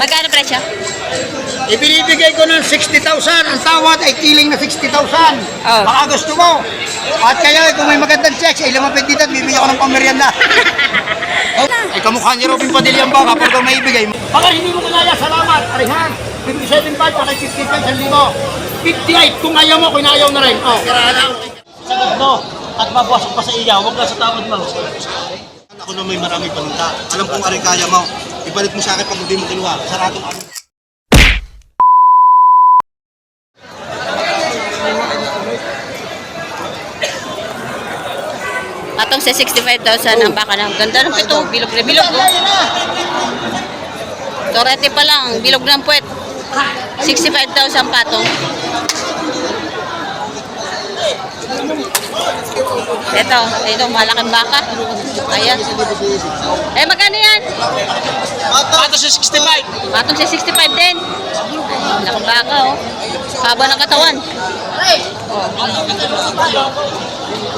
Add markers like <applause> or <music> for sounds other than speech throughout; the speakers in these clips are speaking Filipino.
Magkano presyo? Ibinibigay ko ng 60,000. Ang tawad ay kiling na 60,000. Oh. Baka gusto mo. At kaya kung may magandang checks, ay lumapit dito at bibigyan ko ng pamerienda. oh, <laughs> ay kamukha ni Robin Padilla ang baka pag may ibigay mo. Baka hindi mo kinaya, salamat. Arihan. 57.5, baka 65 libo. 58 kung ayaw mo, kung ayaw na rin. Oh. Sagot mo. At mabawasok pa sa iya, huwag ka sa tawad mo. Ako na may marami paninda. Alam kong aring kaya mo. Ibalik mo sa akin pag hindi mo kinuha. Sarado ako. Patong sa 65,000 ang baka na. Ganda ng pito. Bilog na bilog. Oh. Torete pa lang. Bilog ng puwet. 65,000 patong. Ito, ito, malaking baka. Ayan. Eh, magkano yan? Pato sa 65. Patong sa 65 din. Malaking baka, oh. Haba ng katawan.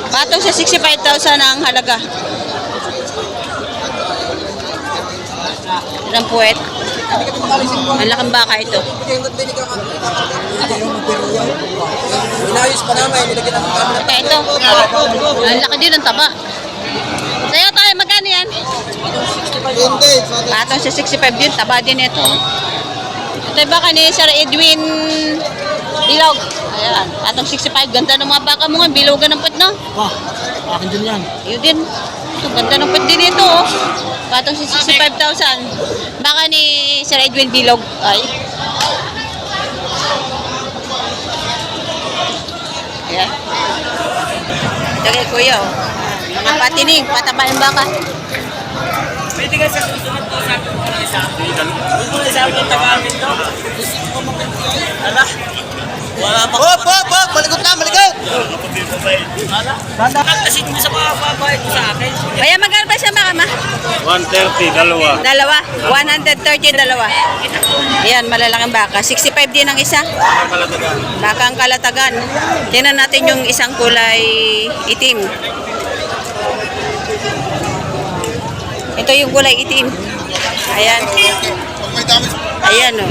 Patong sa 65,000 ang halaga. Ilang puwet. Ang laking baka ito. Inayos pa naman. Nilagyan ng Kaya ito. Ang laki din ng taba. Sa'yo tayo, magkano yan? Patong sa 65 din, taba din ito. Ito yung baka ni Sir Edwin Bilog. Ayan, patong 65. Ganda ng mga baka mo nga, bilogan ng put, no? Wah, akin din yan. Yun din. Ito, ganda ng put din ito, oh. Patong sa 65,000. Baka ni Sir Edwin Bilog. Ay. Ayan. Ito kay Kuya, oh. Mga patining, pataba yung baka. Pwede ka sa susunod po sa akin mga isa. Huwag mo na sa akin tagamit to. Ala. Wala pa. Hop, hop, hop. Malikot na, malikot. Kasi mo sa mga babae ko sa akin. Kaya magkano ba siya baka ma? 130, dalawa. Dalawa. 130 dalawa. Ayan, malalaking baka. 65 din ang isa. Baka ang kalatagan. Tingnan natin yung isang kulay itim. Ito yung kulay itim. Ayan. Ayan o.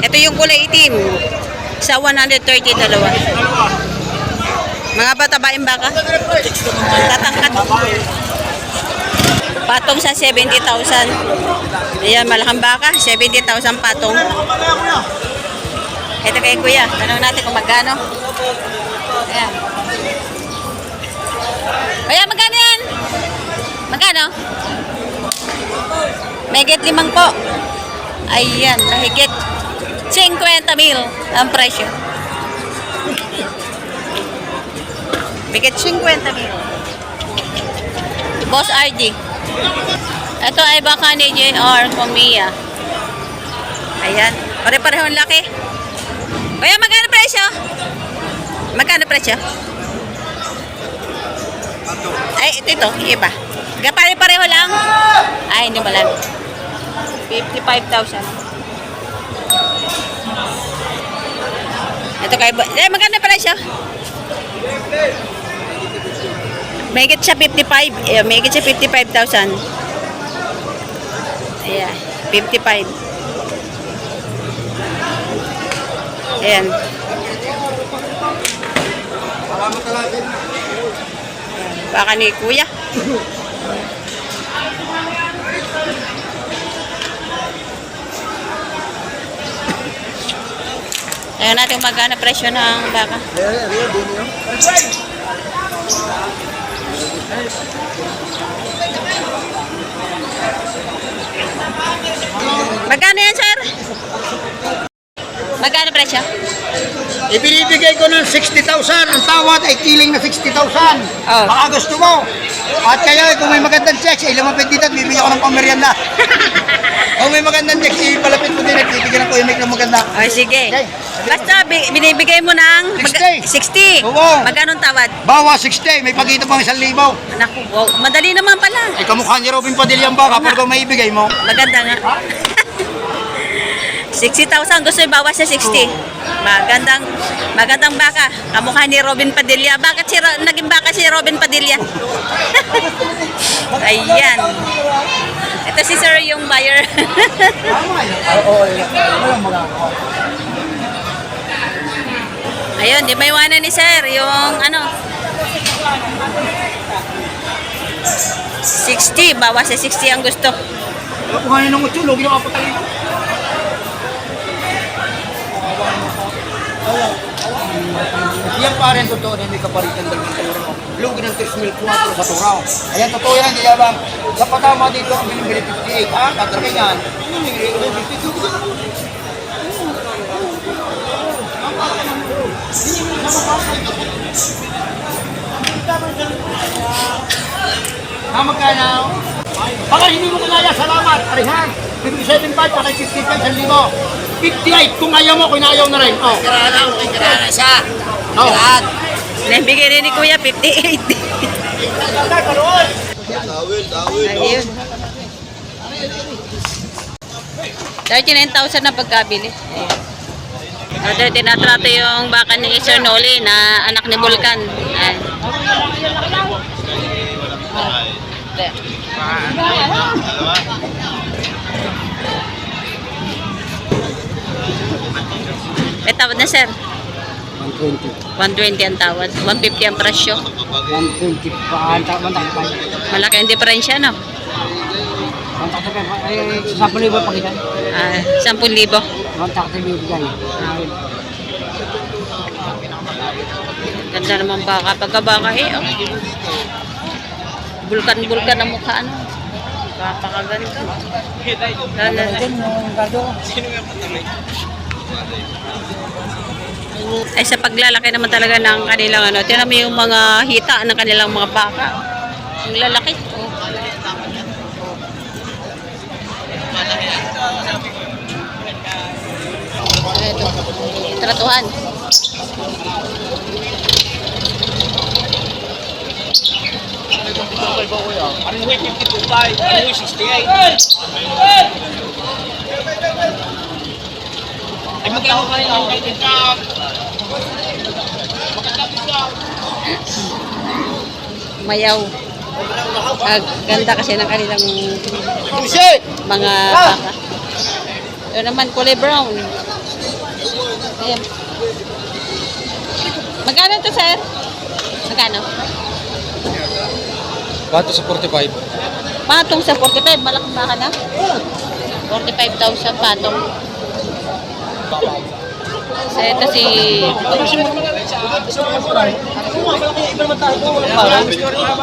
Ito yung kulay itim. Sa 130 dalawa. Mga bata-baing baka. Tatangkat. Patong sa 70,000. Ayan, malakang baka. 70,000 patong. Ito kay kuya. Tanong natin kung magkano. Ayan. Kuya, magkano yan? Magkano? Mahigit limang po. Ayan, mahigit 50 mil ang presyo. Mahigit 50 mil. Boss RD. Ito ay baka ni JR Comia. Ayan. Pare-parehong laki. Kuya, magkano presyo? Magkano presyo? Ay, ito ito. Iba. Pare-pareho lang? Ay, hindi pala. 55,000. Ito kay... Eh, magkano presyo? Mahigit siya 55. Eh, mahigit siya 55,000. Ayan, 55. Ayan. Baka ni kuya. <laughs> Ayan natin magkano presyo ng baka. Magkano yan, sir? Magkano presyo? Ibinibigay ko ng 60,000. Ang tawad ay kiling na 60,000. Oh. Baka gusto mo. At kaya kung may magandang checks, dito at bibigyan ko ng pamerienda. <laughs> kung may magandang checks, ipalapit mo din at bibigyan ko yung make ng maganda. Ay, sige. Okay. Basta bi- binibigay mo ng 60. 60. Oo. Magkano tawad? Bawa 60, may pagkita pang 1,000. Naku, wow. Madali naman pala. Ay kamukha ni Robin Padilla ang baka pag may ibigay mo. Maganda nga. 60,000 gusto ibawas sa 60. Magandang magandang baka. Kamukha ni Robin Padilla. Bakit si naging baka si Robin Padilla? <laughs> Ayan. Ito si Sir yung buyer. <laughs> Ayun, di may iwanan ni Sir yung ano 60, bawas sa 60 ang gusto. Kuhanin ng utyo, lugi yung apat Yan pa rin totoo na hindi ka palitan ng turo. Lugi ng 3,400 sa turaw. Ayan, totoo yan, hindi yabang. Sa patama dito, ang binibili 58. Ah, tatrakin yan. Binibili ko 52. Ah, magkano? Baka hindi mo kinaya, salamat. Arihan. 57 pa, baka 55 sa libo. 58, kung ayaw mo, kung ayaw na rin. Oh. Kirana, okay, kirana siya. Oh. Nabigay rin ni Kuya 58. Tawil, tawil. Ayun. 39,000 na pagkabili. Ayan. Ito, tinatrato yung baka ni Sir Noli na anak ni Vulcan. Ayan. May tawad na, sir. 120. 120 ang tawad. 150 ang presyo. 120 pa, anta, mantak pa. Malaki ang diferensya, no? Ay, sa 10,000 pa kita. Ah, 10,000. Mantak sa bibigay. Ganda naman baka. Pagkabaka eh, oh. Bulkan-bulkan ang mukha, ano? Kapakaganda. Lala. Ay sa paglalaki naman talaga ng kanilang ano, tinan mo yung mga hita ng kanilang mga baka. Ang lalaki. Oh. Ito, tratuhan. Ano yung 52 pa? Ano yung 68? Ay, magkano ka rin ako? Mayaw. Ah, ganda kasi ng kanilang mga baka. Ito naman, kulay brown. Ayan. Magkano to, sir? Magkano? Bato sa 45. Patong sa 45, malaking baka na. 45,000 patong. So, ito si...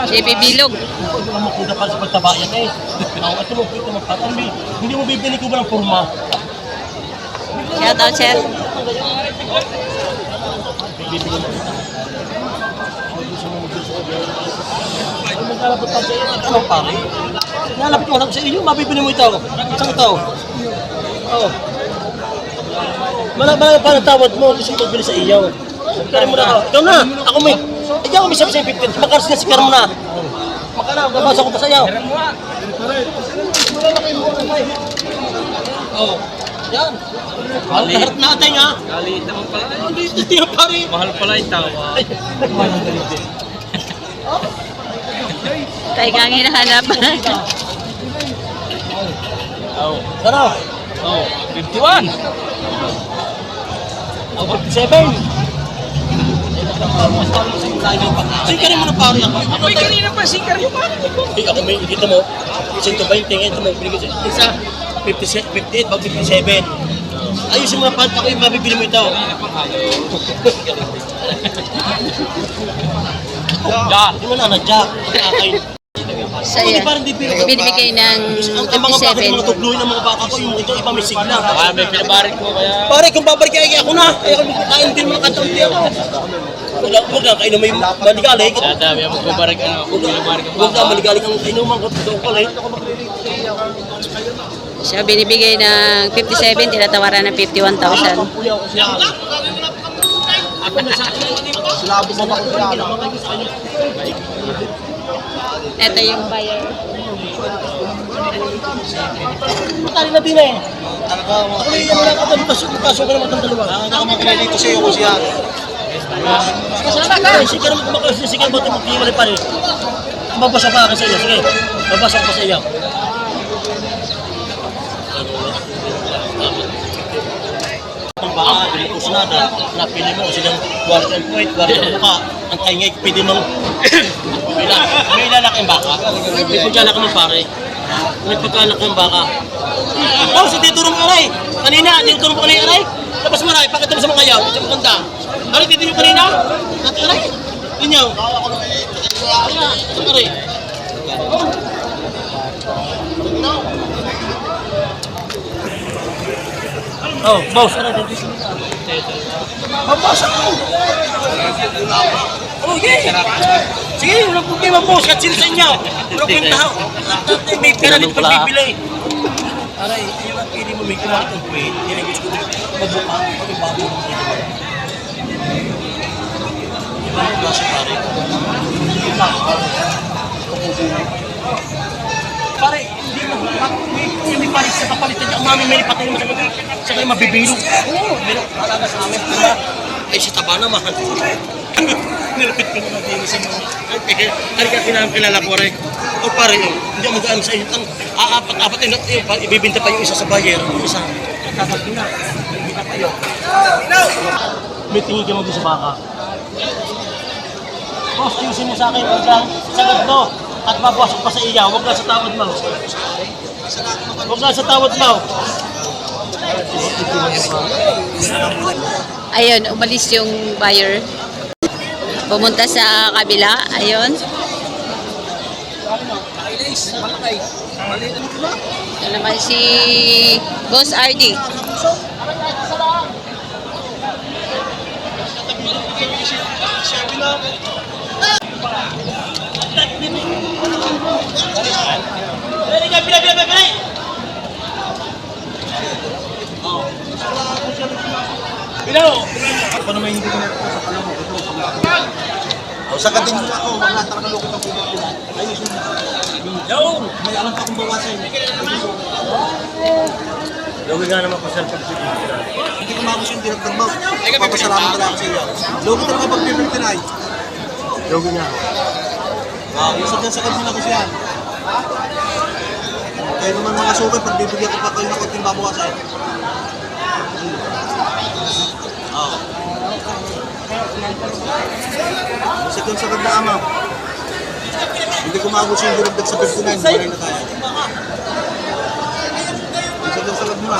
Si Bibilog. Makuda pa sa pagtabayan eh. Ito mo, ito mo, hindi, mo bibili ko ba ng forma? Shout out. Ay, maglalapot pa sa? Nalapit mo sa iyo, mabibili mo ito. Isang ito. Oo. Mala mala pa ang tawad mo, gusto ko magbili sa iyo. Kaya mo na ako. Ikaw na, ako may. Ikaw may sabi sa 15. Makaras na si mo na. Makana, babasa ko pa sa iyo. Oh. Yan. Mahal na harap natin ha. Galit naman pala. Hindi, hindi yan pare. Mahal pala yung tawa. <laughs> Tayo kang hinahanap. Oh. Ano? Oh, 51. Ang 57. Sikarin mo na pare ako. Uy, kanina pa sikar yung pare ko. Hey, ako may dito mo. 120 ito mo binigay sa isa. 57, 58, bag 57. Ayusin mo na pant ako yung mabibili mo ito. Ja. Hindi mo na na jack. Kakain. Hindi parang biro. Binibigay ng Ang, ang mga yung mga 57. tugluhin ng mga baka ko, yung ito iba may sigla. Ah, may pinabarik ko kaya. Pare, kung babalik ay ako na. Ay ako kain din mga di ako. Huwag lang, huwag lang, kainom may maligalig. Sa dami magbabarik ano. Pinabarik ang Huwag lang, baka. maligalig ang kainuman ko. Doon ko lang. So, binibigay ng 57, tinatawaran ng 51,000. Ito yung buyer. Tali na din eh. Ako yung wala ka doon. Pasok, pasok ka naman ng dalawa. Ang nakamakilay dito sa iyo ko siya. Ay, sige naman kumakalas niya, sige naman tumutiwala pa rin. Mabasa pa ako sa iyo, sige. Mabasa ko sa iyo. Baka, pinipus na, na, napili mo silang quarter point, quarter mukha. Ang taingay, pwede mo. May, la- may baka. May pagkalak ng pare. May pagkalak ng baka. Oh, si Tito Rum Aray. Kanina, Tito Rum Aray Aray. Tapos mo na, ipakita mo sa mga yaw. Mo kanta. Ano, Tito yung kanina? At Aray. Inyaw. Aray. Oh, boss? Mabasa ko. Oh, yeah. Sige, walang problema, boss. Kahit sino sa inyo. Walang kwenta. May pera din pagbibili. Aray, yun ang pili mo may kailangan ng pwede. Yan gusto ko mabuka. Pag bago mo dito. Ang klase pare. Iba. Pare, hindi mo. Kuya may palit sa kapalitan niya. Ang mami may patay naman sa gabi. Siya kayo mabibilo. Oo, meron. Talaga sa amin. Ay, si Taba naman. <laughs> Nilapit ko naman din sa mga. Ay, ka kinang kilala ko rin. O pare, oh, hindi ako mag-ano sa inyo. Ang aapat-apat yun, eh, pa- ibibinta pa yung isa sa buyer, yung isa. Tatag na. Pa yun. May tingin ka mo sa baka. Boss, ayusin mo sa akin. Huwag lang sagad mo. At mabasok pa sa iya. Huwag lang sa tawad mo. Huwag lang sa tawad mo. Ayun, umalis yung buyer. Pumunta sa kabila. Ayun. Ito naman si Boss RD. Pwede Bilo! Ako naman hindi ko na sa pala mo. Ito, sa mga O, sagatin mo na ako. Wala talaga loko ng puno ko. Ayusin mo. Yun! May alam pa kung bawasan. Gawin nga naman ko sa pagsisigil. Hindi ko mabos yung dinagdag mo. Papasalamat na lang ako sa iyo. Loko talaga pag pipintinay. Gawin nga. Ah, isa dyan sa kanila ko siya. Kaya naman mga sukat, pag bibigyan ko pa kayo ng konting babawasan. Oo. Isa dyan sa kanya ama. Hindi ko maabot yung dinagdag sa 59. Buhay na tayo. Isa dyan sa kanya.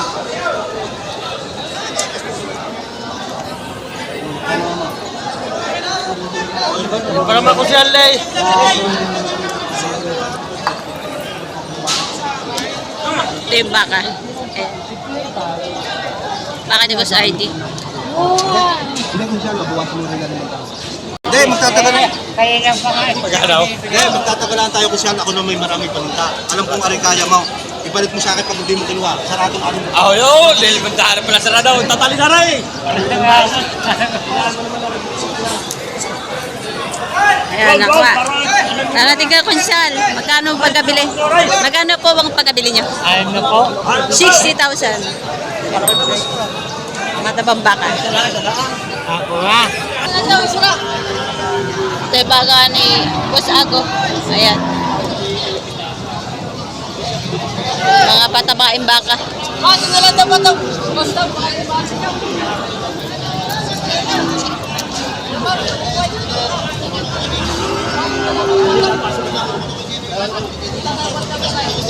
Para makusyan, Lay. Yung baka. Ayan. Baka ni Boss RD. Hindi ko siya, babawasan mo rin na naman tayo. Hindi, magtatagalan. Pagkanaw. Hindi, magtatagalan tayo kung saan ako na may marami paninta. Alam kong ari kaya mo. Ipalit mo sa akin pag hindi mo kinuha. Saratong ano mo. Ako yun, dahil bantahan pala sa radaw, tatali na rin. Ayan, nakuha. Narating ka, Kunsal. Magkano ang pagkabili? Magkano po ang pagkabili? Ayun na po. 60,000. Matabang baka. Ako nga. Ito yung baka ni Boss Ago. Ayan. Mga patabaing baka.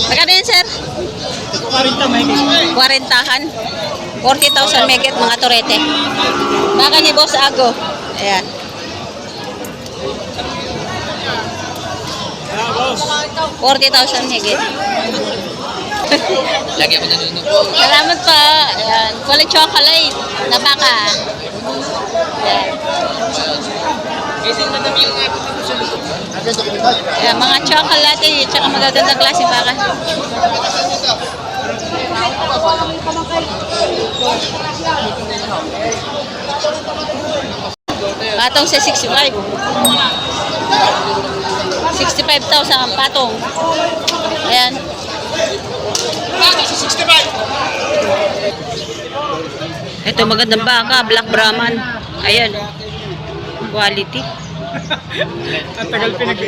Magkano yan, sir? 40 may 40-han. 40,000 megit mga torete. Baka ni Boss Ago. Ayan. Forty thousand higit. <laughs> Lagi ako nanonood. Salamat pa. Ayan. Kulay chocolate na baka. Ayan. Ayan, mga chocolate at saka magagandang klase baka. Patong sa 65. 65,000 ang patong. Ayan. Ito magandang baka, Black Brahman. Ayan. Quality. <laughs> Ang tagal pinag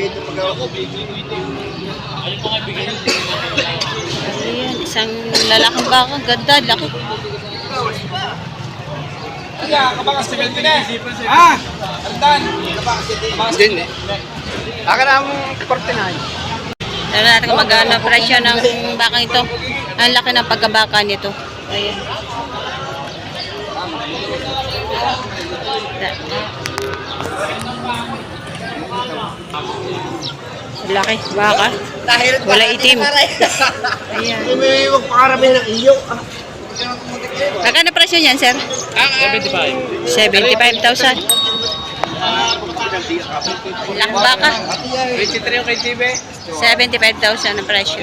Ayan, isang lalaking baka. Ganda, laki. Ah! Andan! Din eh. Aka na ang 49. Tignan natin kung magkano presyo ng bakang ito. Ang laki ng pagkabaka nito. Ayan. Laki, baka. Wala itim. Ayan. May magpakarami ng iyo. Ah. Magkano presyo niyan, sir? 75. 75,000. Laki baka. 23 yung kay TV. 75,000 ang presyo.